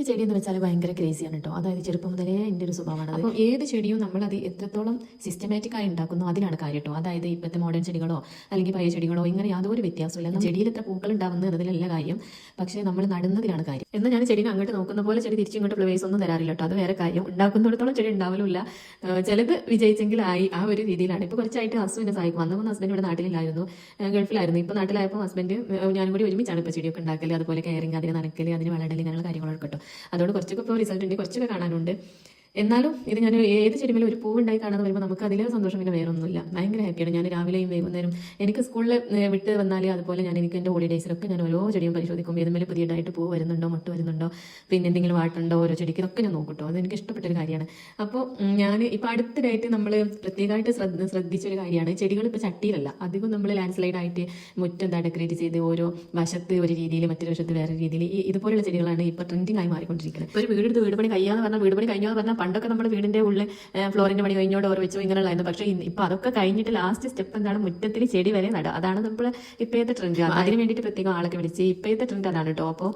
എനിക്ക് ചെടി എന്ന് വെച്ചാൽ ഭയങ്കര ക്രേസിയാണ് കേട്ടോ അതായത് ചെറുപ്പം മുതലേ എന്റെ ഒരു സ്വഭാവമാണ്. അപ്പോൾ ഏത് ചെടിയും നമ്മളത് എത്രത്തോളം സിസ്റ്റമാറ്റിക് ആയി ഉണ്ടാക്കുന്നു അതിനാണ് കാര്യം കേട്ടോ അതായത് ഇപ്പോഴത്തെ മോഡേൺ ചെടികളോ അല്ലെങ്കിൽ പഴയ ചെടികളോ ഇങ്ങനെ യാതൊരു വ്യത്യാസമില്ല ചെടിയിൽ എത്ര പൂക്കൾ ഉണ്ടാവുന്നത് എന്നതിലല്ല കാര്യം. പക്ഷേ നമ്മൾ നടുന്നതിലാണ് കാര്യം. എന്നാൽ ഞാൻ ചെടിനെ അങ്ങോട്ട് നോക്കുന്ന പോലെ ചെടി തിരിച്ചു ഇങ്ങോട്ട് ഫ്ലവേഴ്സ് ഒന്നും തരാറില്ല കേട്ടോ അത് വേറെ കാര്യം. ഉണ്ടാക്കുന്നിടത്തോളം ചെടി ഉണ്ടാവലുമില്ല. ചിലത് വിജയിച്ചെങ്കിൽ ആയി ആ ഒരു രീതിയിലാണ്. ഇപ്പോൾ കുറച്ചായിട്ട് ഹസ്ബൻഡ് സഹായിക്കും. അന്നും ഹസ്ബൻഡ് ഇവിടെ നാട്ടിലില്ലായിരുന്നു. ഗൾഫിലായിരുന്നു. ഇപ്പോൾ നാട്ടിലായപ്പോൾ ഹസ്ബൻഡ് ഞാനും കൂടി ഒരുമിച്ചാണ് ഇപ്പോൾ ചെടിയൊക്കെ ഉണ്ടാക്കൽ അതുപോലെ കെയറിങ് അതിന് നനക്കൽ അതിന് വളരൽ ഇങ്ങനെയുള്ള കാര്യങ്ങളൊക്കെ കേട്ടോ അതുകൊണ്ട് കുറച്ചൊക്കെ ഇപ്പോൾ റിസൾട്ട് ഉണ്ട്. കുറച്ചൊക്കെ കാണാനുണ്ട്. എന്നാലും ഇത് ഞാൻ ഏത് ചെടിമേലും ഒരു പൂവുണ്ടായി കാണാതെ വരുമ്പോൾ നമുക്ക് അതിലെ സന്തോഷം പിന്നെ വേറെ ഒന്നുമില്ല ഭയങ്കര ഹാപ്പിയാണ്. ഞാൻ രാവിലെയും വൈകുന്നേരം എനിക്ക് സ്കൂളിൽ വിട്ട് വന്നാൽ അതുപോലെ ഞാൻ എനിക്ക് എന്റെ ഹോളിഡേയ്സിലൊക്കെ ഞാൻ ഓരോ ചെടിയും പരിശോധിക്കും. ഏതുമേലും പുതിയതായിട്ട് പൂ വരുന്നുണ്ടോ മുട്ട് വരുന്നുണ്ടോ പിന്നെ എന്തെങ്കിലും വാട്ടുണ്ടോ ഓരോ ചെടിക്ക് ഇതൊക്കെ ഞാൻ നോക്കൂട്ടോ. അത് എനിക്ക് ഇഷ്ടപ്പെട്ടൊരു കാര്യമാണ്. അപ്പോൾ ഞാൻ ഇപ്പോൾ അടുത്തിടെയായിട്ട് നമ്മൾ പ്രത്യേകമായിട്ട് ശ്രദ്ധ ശ്രദ്ധിച്ചൊരു കാര്യമാണ്. ചെടികൾ ഇപ്പോൾ ചട്ടിയിലല്ല. അധികം നമ്മൾ ലാൻഡ് സ്ലൈഡ് ആയിട്ട് മുറ്റം എന്താ ഡെക്കറേറ്റ് ചെയ്ത് ഓരോ വശത്ത് ഒരു രീതിയിൽ മറ്റൊരു വശത്ത് വേറെ രീതിയിൽ ഇതുപോലുള്ള ചെടികളാണ് ഇപ്പോൾ ട്രെൻഡിങ് ആയി മാറിക്കൊണ്ടിരിക്കുന്നത് ഒരു വീടെടുത്ത് വീട് പണി കഴിയാന്ന് പറഞ്ഞാൽ വീട് പണി കഴിഞ്ഞാൽ പറഞ്ഞാൽ പണ്ടൊക്കെ നമ്മൾ വീടിന്റെ ഉള്ളിൽ ഫ്ലോറിന്റെ പണി കഴിഞ്ഞോ ഡോർ വെച്ചോ ഇങ്ങനെയുള്ളതായിരുന്നു പക്ഷേ ഇപ്പോൾ അതൊക്കെ കഴിഞ്ഞിട്ട് ലാസ്റ്റ് സ്റ്റെപ്പ് എന്താണ്? മുറ്റത്തിൽ ചെടി വരെ നടുക. അതാണ് നമ്മൾ ഇപ്പോഴത്തെ ട്രെൻഡ് അതിന് വേണ്ടിയിട്ട് പ്രത്യേകം ആളൊക്കെ വിളിച്ച് ഇപ്പോഴത്തെ ട്രെൻഡ് അതാണ് കേട്ടോ അപ്പോൾ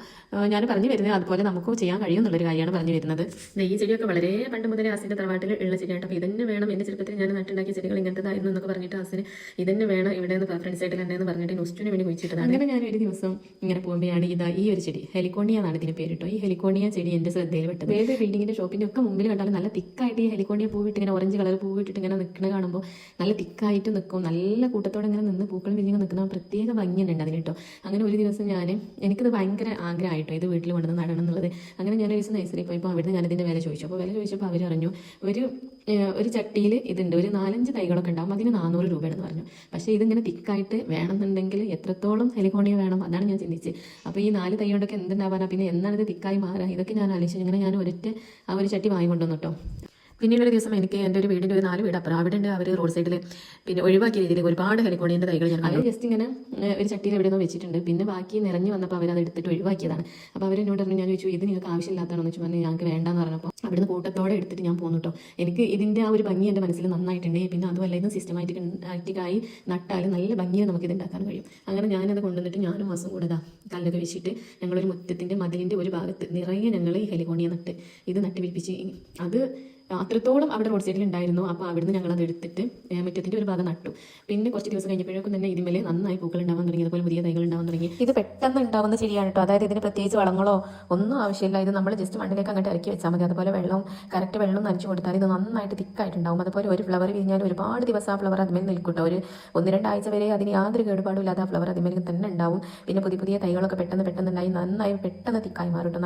ഞാൻ പറഞ്ഞു വരുന്നത് അതുപോലെ നമുക്ക് ചെയ്യാൻ കഴിയും എന്നുള്ളൊരു കാര്യമാണ് പറഞ്ഞു വരുന്നത്. ഈ ചെടിയൊക്കെ വളരെ പണ്ട് മുതലേ ആസിന്റെ തറവാട്ടിൽ ഉള്ള ചെടിയാണ്. അപ്പോൾ ഇതന്നെ വേണം. എന്റെ ചെറുപ്പത്തിൽ ഞാൻ നട്ടുണ്ടാക്കിയ ചെടികൾ ഇങ്ങനത്തേതായിരുന്നു എന്നൊക്കെ പറഞ്ഞിട്ട് ആസിന് ഇതന്നെ വേണം ഇവിടെ നിന്ന് ഫ്രണ്ട് ആയിട്ട് കണ്ടെന്ന് പറഞ്ഞിട്ട് നുസ്റ്റിന് വേണ്ടി കുഴിച്ചിട്ടതാണ്. അങ്ങനെ ഞാൻ ഒരു ദിവസം ഇങ്ങനെ പോകുമ്പോഴാണ് ഇതാ ഈ ഒരു ചെടി. ഹെലിക്കോണിയ എന്നാണ് ഇതിന് പേരിട്ടോ ഈ ഹെലിക്കോണിയ ചെടി എന്റെ ശ്രദ്ധയിൽ പെട്ടത് ഏത് ബിൽഡിങ്ങിന്റെ ഷോപ്പിന്റെ ഒക്കെ മുമ്പിൽ കണ്ടാലും നല്ല തിക്കായിട്ട് ഈ ഹെലിക്കോണിയ പൂവിട്ട് ഇങ്ങനെ ഓറഞ്ച് കളർ പൂവിട്ടിട്ട് ഇങ്ങനെ നിൽക്കണ കാണുമ്പോൾ നല്ല തിക്കായിട്ട് നിൽക്കും നല്ല കൂട്ടത്തോടെ ഇങ്ങനെ നിന്ന് പൂക്കൾ വിരിഞ്ഞ് നിൽക്കുന്ന പ്രത്യേക ഭംഗിയുണ്ട് അതിന് കേട്ടോ. അങ്ങനെ ഒരു ദിവസം ഞാൻ എനിക്കത് ഭയങ്കര ആഗ്രഹമായിട്ടോ ഇത് വീട്ടിൽ കൊണ്ടുവന്ന് നടണം എന്നുള്ളത്. അങ്ങനെ ഞാൻ ഒരു ദിവസം നൈസറി പോയപ്പോൾ അവിടുന്ന് ഞാൻ ഇതിന്റെ വില ചോദിച്ചു. അപ്പോൾ വില ചോദിച്ചപ്പോൾ അവർ പറഞ്ഞു ഒരു ഒരു ചട്ടിയിൽ ഇതുണ്ട്. ഒരു നാലഞ്ച് തൈകളൊക്കെ ഉണ്ടാകും അതിന് നാനൂറ് രൂപയാണെന്ന് പറഞ്ഞു. പക്ഷേ ഇതിങ്ങനെ തിക്കായിട്ട് വേണമെന്നുണ്ടെങ്കിൽ എത്രത്തോളം ഹെലിക്കോണിയ വേണം അതാണ് ഞാൻ ചിന്തിച്ചത് അപ്പോൾ ഈ നാല് തൈ കൊണ്ടൊക്കെ എന്തുണ്ടാവാനാണ് പിന്നെ എന്നാണ് ഇത് തിക്കായി മാറുക ഇതൊക്കെ ഞാൻ ആലോചിച്ചു. ഇങ്ങനെ ഞാൻ ഒരൊറ്റ ആ ഒരു ചട്ടി വാങ്ങിക്കൊണ്ടുവന്നു കേട്ടോ. പിന്നീട് ഒരു ദിവസം എനിക്ക് എന്റെ ഒരു വീടിന്റെ ഒരു നാല് വീട് അപ്പുറം. അവിടെ ഉണ്ട് അവർ റോഡ് സൈഡിൽ പിന്നെ ഒഴിവാക്കിയ രീതിയിൽ ഒരുപാട് ഹെലിക്കോണിന്റെ തൈകൾ ഞാൻ അവർ ജസ്റ്റ് ഇങ്ങനെ ഒരു ചട്ടിയിൽ എവിടെ നിന്നോ വെച്ചിട്ടുണ്ട്. പിന്നെ ബാക്കി നിറഞ്ഞു വന്നപ്പോൾ അവരത് എടുത്തിട്ട് ഒഴിവാക്കിയതാണ്. അപ്പോൾ അവരെന്നോട് പറഞ്ഞു ഞാൻ ചോദിച്ചു ഇത് നിങ്ങൾക്ക് ആവശ്യമില്ലാത്തതാണെന്ന് വെച്ച് പറഞ്ഞു ഞങ്ങൾക്ക് വേണ്ടാന്ന് പറഞ്ഞപ്പോൾ അവിടുന്ന് കൂട്ടത്തോടെ എടുത്തിട്ട് ഞാൻ പോന്നു കേട്ടോ എനിക്ക് ഇതിന്റെ ആ ഒരു ഭംഗി എന്റെ മനസ്സിൽ നന്നായിട്ടുണ്ട്. പിന്നെ അതുമല്ല ഇത് സിസ്റ്റമാറ്റിക് ആയി നട്ടാൽ നല്ല ഭംഗിയിൽ നമുക്ക് ഇത് ഉണ്ടാക്കാൻ കഴിയും. അങ്ങനെ ഞാനത് കൊണ്ടുവന്നിട്ട് ഞാനും മാസം കൂടെ കല്ലൊക്കെ വെച്ചിട്ട് ഞങ്ങളൊരു മുറ്റത്തിന്റെ മതിലിന്റെ ഒരു ഭാഗത്ത് നിറയെ ഞങ്ങൾ ഈ ഹെലികോണിയ നട്ട് ഇത് നട്ട് പിടിപ്പിച്ച് അത് അത്രത്തോളം അവിടെ റോഡ് സൈഡിൽ ഉണ്ടായിരുന്നു. അപ്പോൾ അവിടുന്ന് ഞങ്ങൾ അത് എടുത്തിട്ട് മുറ്റത്തിന്റെ ഒരു ഭാഗം നട്ടു. പിന്നെ കുറച്ച് ദിവസം കഴിഞ്ഞപ്പോഴേക്കും തന്നെ ഇതിന്മേലെ നന്നായി പൂക്കൾ ഉണ്ടാവാൻ തുടങ്ങി. അതുപോലെ പുതിയ തൈകൾ ഉണ്ടാവാൻ തുടങ്ങി. ഇത് പെട്ടെന്ന് ഉണ്ടാവുന്ന ചെടിയാണ് കേട്ടോ. അതായത് ഇതിന് പ്രത്യേകിച്ച് വളങ്ങളോ ഒന്നും ആവശ്യമില്ല. ഇത് നമ്മൾ ജസ്റ്റ് മണ്ണിലേക്ക് അങ്ങോട്ട് ഇറക്കി വെച്ചാൽ മതി. അതുപോലെ വെള്ളം കറക്റ്റ് വെള്ളം നനച്ചു കൊടുത്താൽ ഇത് നന്നായിട്ട് തിക്കായിട്ടുണ്ടാവും. അതുപോലെ ഒരു ഫ്ലവർ വിരിഞ്ഞാൽ ഒരുപാട് ദിവസം ആ ഫ്ലവർ അതിമേൽ നിൽക്കും കേട്ടോ. ഒരു ഒന്ന് രണ്ടാഴ്ച വരെ അതിന് യാതൊരു കേടുപാടും ഇല്ലാതെ ആ ഫ്ലവർ അതിമേൽ തന്നെ ഉണ്ടാവും. പിന്നെ പുതിയ പുതിയ തൈകളൊക്കെ പെട്ടെന്ന് പെട്ടെന്ന് ഉണ്ടായി നന്നായി പെട്ടെന്ന് തിക്കായി മാറും